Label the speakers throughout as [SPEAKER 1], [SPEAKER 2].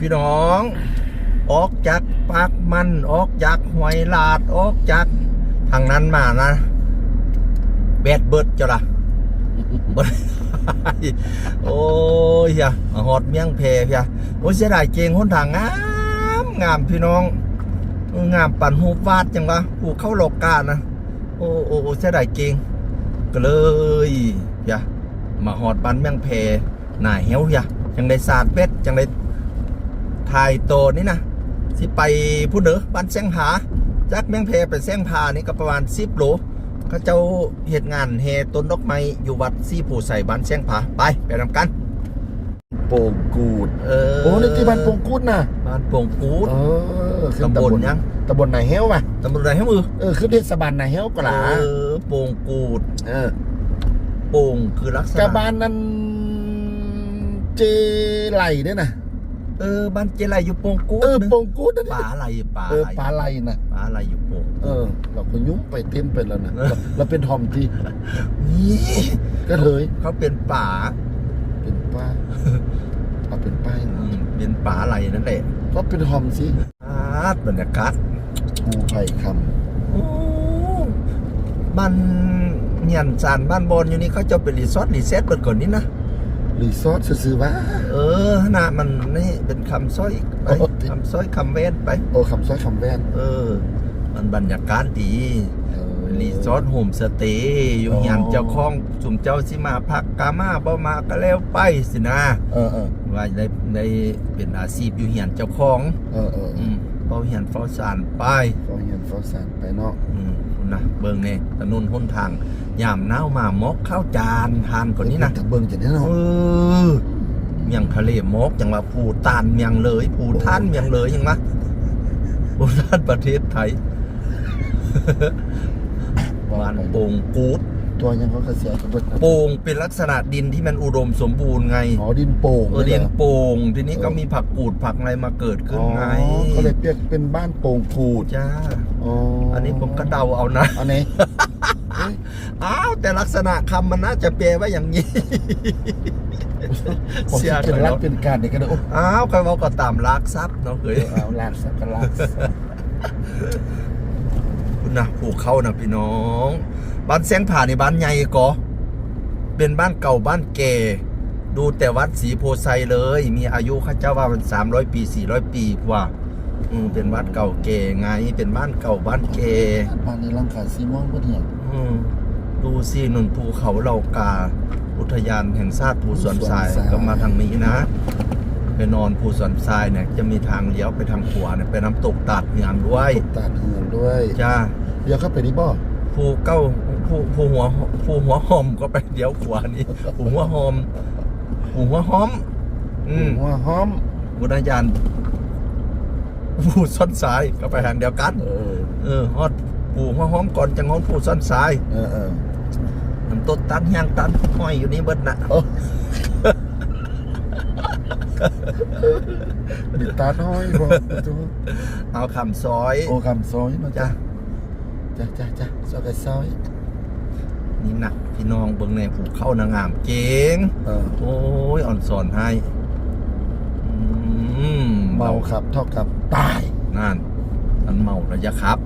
[SPEAKER 1] พี่น้อง ออกจากปากมัน ออกจากหวยลาด ออกจากทางนั้นมานะ แบดเบิดจ้าล่ะบ่ได้โอ้ยอย่าหอดเมียงเพเพียโอ้ยเสียดายเจงหนทางงามงามพี่น้อง งามปั่นหูวาดจังวะผูเข้าโลกกานะ โอ้โอ้เสียดายเจงก็เลยอย่ามาหอดบ้านเมียงเพหน่าเหี้ยวอย่าจังได้สาดเป็ดจังได้ ถ่ายโตนี่นะสิไปผู้เหนือบ้านแซงผาจากเมียงเพไปแซงผานี่ก็ประมาณ10โลเขาเจ้าเหตุงานเฮต้นดอกไม้อยู่วัดซี่ผู้ใส่บ้านแซงผาไปไปนำกัน
[SPEAKER 2] โป่งกูด
[SPEAKER 1] เออ
[SPEAKER 2] โอ้นี่ที่บ้านโป่งกูดน่ะ
[SPEAKER 1] บ้านโป่งกูด
[SPEAKER 2] เออขึ้น
[SPEAKER 1] ตำบลยัง
[SPEAKER 2] ตำบลนายเฮลป่ะ
[SPEAKER 1] ตำบลอะไรให้มือ
[SPEAKER 2] เออขึ้นเทศบาลนายเฮลก็หลา
[SPEAKER 1] เออโป่งกูด
[SPEAKER 2] เออ
[SPEAKER 1] โป่งคือลักษ
[SPEAKER 2] กะ
[SPEAKER 1] ณะ
[SPEAKER 2] บ้านนั้นเจไหลเนี่ยนะ
[SPEAKER 1] เออบ้านเจไรอยู่โป่งกูด
[SPEAKER 2] เออ
[SPEAKER 1] นึง
[SPEAKER 2] โป่งกูดนั่น
[SPEAKER 1] ป่าอะไรป่า
[SPEAKER 2] เออ
[SPEAKER 1] อะไร
[SPEAKER 2] ปลาไหลน่ะ
[SPEAKER 1] ป่าอะไรอยู่โป่ง
[SPEAKER 2] เออ เราก็ยุ่งไปเต้นไปแล้วนะ
[SPEAKER 1] เออ
[SPEAKER 2] เราเราเป็นทอมที่
[SPEAKER 1] นี่
[SPEAKER 2] ก็เถย
[SPEAKER 1] เขาเป็นป่า
[SPEAKER 2] เป็นป้าเอาเป็นป้าย
[SPEAKER 1] อืมเป็นป่าอะไรนั่นแหละ
[SPEAKER 2] ก็เป็นทอมสิ
[SPEAKER 1] อาดบรรยากาศ
[SPEAKER 2] ภูไผ่ค
[SPEAKER 1] โอ้บ้านเหียนจานบ้านบอลอยู่นี่เขาเจะเป็นรีสอร์ทรีเซ็ตเปิดก่อนนี้นะำ
[SPEAKER 2] รีสอร์ทซื้อๆว่า
[SPEAKER 1] เออหน้ามันนี่เป็นคำสร้อยไป
[SPEAKER 2] โอ้ติ
[SPEAKER 1] คำสร้อยคำเวนไป
[SPEAKER 2] โอ้คำซ้อยคำแว่น
[SPEAKER 1] เออ มันบรรยากาศดี
[SPEAKER 2] เออ
[SPEAKER 1] รีสอร์ทโฮมสเตย์อยู่
[SPEAKER 2] อ๋อ
[SPEAKER 1] เฮียนเจ้าของสุมเจ้าสิมาพักกามาบ่มาก็แล้วไปสินะ
[SPEAKER 2] เออเออ
[SPEAKER 1] ว่าได้ได้เป็นอาชีพอยู่เฮียนเจ้าของ
[SPEAKER 2] เออเออ
[SPEAKER 1] อืมเฝ้าเฮียนเฝ้าสารไป
[SPEAKER 2] ฟอเฮียนฟอสานไปเนาะ
[SPEAKER 1] อืมคุณ นะเบิ่งเนี่ยถนนหนทางยามหนาวมามอกข้าวจานทานก่อนนี้นะ
[SPEAKER 2] แต่เบิ่งอย่างนี้เนาะ
[SPEAKER 1] เออเมียงทะเลหมอกจังว่าภูตานเมียงเลยภูท่านเมียงเลยยังมะภูท่านประเทศไทยบ้านโป่งกูด
[SPEAKER 2] ตัวยังเขาก็เสียกันเบิดนะ
[SPEAKER 1] โป่งเป็นลักษณะดินที่มันอุดมสมบูรณ์ไง
[SPEAKER 2] อ๋อดินโป่ง
[SPEAKER 1] เออดิน
[SPEAKER 2] หร
[SPEAKER 1] โป่งทีนี้ก็มีผักกูดผักอะไรมาเกิดขึ้น
[SPEAKER 2] อ๋อ
[SPEAKER 1] ไง
[SPEAKER 2] ก็เลยเรียกเป็นบ้านโป่งกูด
[SPEAKER 1] จ้า
[SPEAKER 2] อ๋อ
[SPEAKER 1] อั
[SPEAKER 2] อั
[SPEAKER 1] นนี้ผมก็เดาเอานะ
[SPEAKER 2] อันไหน
[SPEAKER 1] อ้าวแต่ลักษณะคำมันน่าจะแปลว่าอย่างนี้
[SPEAKER 2] ผม
[SPEAKER 1] เสีย
[SPEAKER 2] เป็น
[SPEAKER 1] ไป
[SPEAKER 2] รั
[SPEAKER 1] แล้
[SPEAKER 2] ก
[SPEAKER 1] ว
[SPEAKER 2] เป็นการเนี่ยก็ได้โอ้
[SPEAKER 1] อ้าวใครบอกก็ตามลักทรัพย์เนาะเฮ้ย
[SPEAKER 2] เอาลากสักกะลากสัก
[SPEAKER 1] คุณนะผูกเข้านะพี่น้องบ้านแซงผ่าในบ้านใหญ่ก็เป็นบ้านเก่าบ้านแก่ดูแต่วัดศรีโพไซเลย มีอายุข้าเจ้าว่ามันสามร้อยปีสี่ร้อยปีกว่าอืมเป็นวัดเก่าแก่ไง เป็นบ้านเก่าบ้านแก่
[SPEAKER 2] บ้านนี้ร่างกายซีมอนก็เนี่ย
[SPEAKER 1] อืมดูสิหนุนภูเขาเหล่ากา อุทยานแห่งชาติภูสวนทรายก็มาทางนี้นะ ไปนอนภูสวนทรายเนี่ยจะมีทางเลี้ยวไปทางขวาเนี่ยไปน้ำตกตาดเหงืองด้วย
[SPEAKER 2] ตาดเหืองด้วย
[SPEAKER 1] จ้า
[SPEAKER 2] เดี๋ยวเข้าไปนี่บ่
[SPEAKER 1] ภูเก้าภูภูหัวภูหัวหอมก็ไปเลี้ยวขวานี่ภูหัวหอมภูหัวหอม อืม
[SPEAKER 2] หัวหอม
[SPEAKER 1] อุทยานภูส้นทรายก็ไปทางเดียวกัน
[SPEAKER 2] เออ
[SPEAKER 1] เออฮอดภูหัวหอมก่อนจะงอนภูส้นทราย
[SPEAKER 2] เออเออ
[SPEAKER 1] น้ำต้นตันย่างตันห้อยอยู่นี่เบิดนะ
[SPEAKER 2] โอ้ดิตาน้อยบ่ตัว
[SPEAKER 1] เอาคำซอย
[SPEAKER 2] โอ้คำซอยมา
[SPEAKER 1] จ้ะ
[SPEAKER 2] จ้ะจ้ะจ้ะจ้ะซอยกับซอย
[SPEAKER 1] นี่นะพี่น้องเบิ่งในผูเข้านางงามเก่ง
[SPEAKER 2] เออ
[SPEAKER 1] โอ้ยอ่อนสอนให้อืม
[SPEAKER 2] เมาขับเท่ากับตาย
[SPEAKER 1] นั่นมันเมาระยะครับ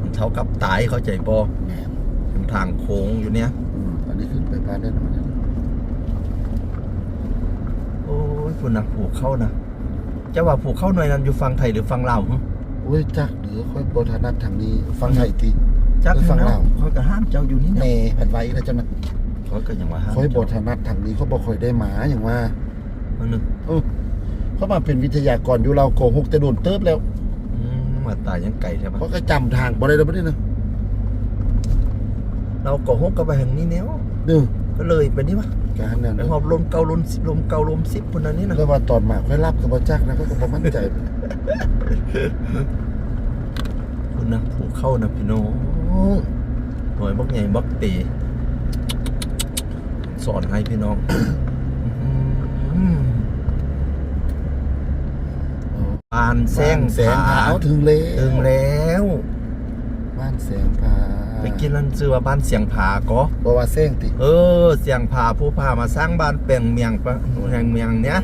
[SPEAKER 1] มันเท่ากับตายเข้าใจบ่
[SPEAKER 2] แหม
[SPEAKER 1] เป็นทางโค้งอยู่เนี่ย
[SPEAKER 2] อืมอันนี้ขึ้นไปบ้านได้หน่อยนะ
[SPEAKER 1] โอ้ ยคุณนะผูเข้านะจะว่าผูเข้าหน่อยนั้นอยู่ฟังไทยหรือฟังลาวหึ
[SPEAKER 2] โอ้ยจักหรือค่อยโปรธนัดทางนี้ ฟังไทยที
[SPEAKER 1] จัก
[SPEAKER 2] หรือฟัง
[SPEAKER 1] แล้
[SPEAKER 2] ลาวว
[SPEAKER 1] เขาก็ห้ามเจ้าอยู่นี่
[SPEAKER 2] แห
[SPEAKER 1] นะ
[SPEAKER 2] น่แผ่นไว้นะเจ้านะ
[SPEAKER 1] เขาก็ยังว่าห้าม
[SPEAKER 2] ค่อยโปร
[SPEAKER 1] เจ้า
[SPEAKER 2] ธนัดทางนี้เขาบอกค่อยได้หมาอย่างว่า
[SPEAKER 1] มันนึง
[SPEAKER 2] เออเขามาเป็นวิทยากรอยู่เราโกหกแต่โดนเติบแล้ว
[SPEAKER 1] อืมมาตายยังไก่ใช่ปะ
[SPEAKER 2] เพราะก็จำทางบ่ได้แล้วบ่ได้นะ
[SPEAKER 1] เราก็ฮกกันไปแห่งนี้แนว
[SPEAKER 2] เด้อ
[SPEAKER 1] ก็เลยไปนี่ปะ
[SPEAKER 2] การนั่น
[SPEAKER 1] ไปหอบลมเกาลมสิบลมเกาลมสิบคนนั้นนี่นะ
[SPEAKER 2] แล้วว่าตอนมาค่อยรับก็บ่จักนะก็บ่มั่นใจ
[SPEAKER 1] คุณนะผูเข้านะพี่น้องหน่วยบักใหญ่บักเตสอนให้พี่น้องอื้อหือปานแซง
[SPEAKER 2] บ้านแสงผาวถึงแล้ว
[SPEAKER 1] ถึงแล้ว
[SPEAKER 2] บ้านแสงผา
[SPEAKER 1] ไปกินนั่นซื้อว่าบ้านเสียงผาก็
[SPEAKER 2] บ่ว่าแสงติ
[SPEAKER 1] เออ เสียงผาผู้พามาสร้างบ้านแปลงเมียงปะแห่งเมียงเนี้ย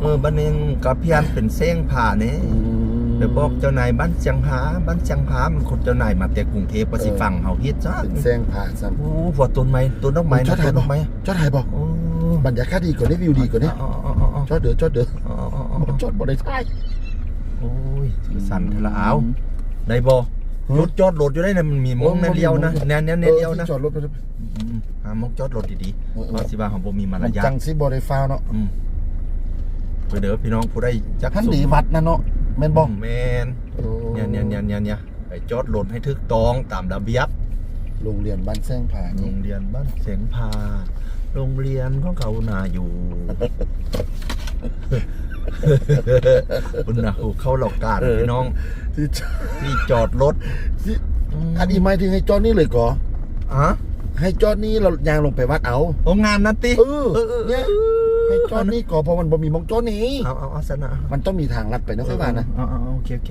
[SPEAKER 1] เออบ้านเองก็เพียนเป็นเส้งผ่านี่
[SPEAKER 2] ม
[SPEAKER 1] เดี๋ยวบอกเจ้านายบ้านเชียงผาบ้านเชียงผามันคนเจ้านายมาแต่กรุงเทพว่าสิฟังเฮาเฮ็ดจ้า
[SPEAKER 2] เป็นแซงผ่าซ้ำ
[SPEAKER 1] โอ้พอต้นไม้ต้นดอกไม้
[SPEAKER 2] จอ
[SPEAKER 1] นะ
[SPEAKER 2] ดถ่า
[SPEAKER 1] ต้
[SPEAKER 2] ย
[SPEAKER 1] นด
[SPEAKER 2] บ่
[SPEAKER 1] อกไม้
[SPEAKER 2] จอดถ่ายบ่
[SPEAKER 1] โอ้
[SPEAKER 2] บรรยากาศดีกว่านี้วิวดีกว่านี้
[SPEAKER 1] อ๋ออ๋ออ๋ออ๋อ
[SPEAKER 2] จอดเด้อจอดเด้อ
[SPEAKER 1] อ๋ออ๋ออ๋อ
[SPEAKER 2] บ่จอดบ่ได้ถ่าย
[SPEAKER 1] โอ้ยสั่นเทละเอาได้บ่ รถจอดรถอยู่ได้นะมันมีมองแนวเดียวนะแนวแนวแนวเดียวนะ
[SPEAKER 2] ออที่จอดรถไป
[SPEAKER 1] อืมหามองจอดรถดี
[SPEAKER 2] เออ
[SPEAKER 1] ๆ
[SPEAKER 2] เออ
[SPEAKER 1] เพราะสิว่าของบ่มีมาร
[SPEAKER 2] มัน
[SPEAKER 1] ยา
[SPEAKER 2] จั
[SPEAKER 1] ท
[SPEAKER 2] งสิบ่ได้ฟาวเนาะ
[SPEAKER 1] อืมไปเด้อพี่น้องผู้ใดจัก
[SPEAKER 2] ท่าน
[SPEAKER 1] สุ่ม
[SPEAKER 2] ดีวัดนะเนาะแม่นบ่
[SPEAKER 1] แม่นเนี่ยเนี่ยเนี่ยเนี่ยเนี่ยไปจอดรถให้ถูกต้องตามระเบียบ
[SPEAKER 2] โรงเรียนบ้านแซงผ่า
[SPEAKER 1] โร
[SPEAKER 2] นี่
[SPEAKER 1] งเรียนบ้านเสียงพาโรงเรียนของเขานาอยู่ คุณนะโอ้เข้าหลอกการพี่น้อง
[SPEAKER 2] ที่จ
[SPEAKER 1] ที่จอดรถ
[SPEAKER 2] ที่อันนี้หมายถึงให้จอดนี่เลยก่อ
[SPEAKER 1] อะ
[SPEAKER 2] ให้จอดนี่เรายางลงไปวัดเอา
[SPEAKER 1] โรงงานนั่นติ
[SPEAKER 2] เออ
[SPEAKER 1] เออเออ
[SPEAKER 2] เนี่ยให้จอดนี่ก่อเพราะมันบ่มีหมองจอดนี่
[SPEAKER 1] เอาเอาเอาสนะ
[SPEAKER 2] มันต้องมีทางลัดไปนะค่อยว่านะ
[SPEAKER 1] เอาเอาเอาโอเคโอเค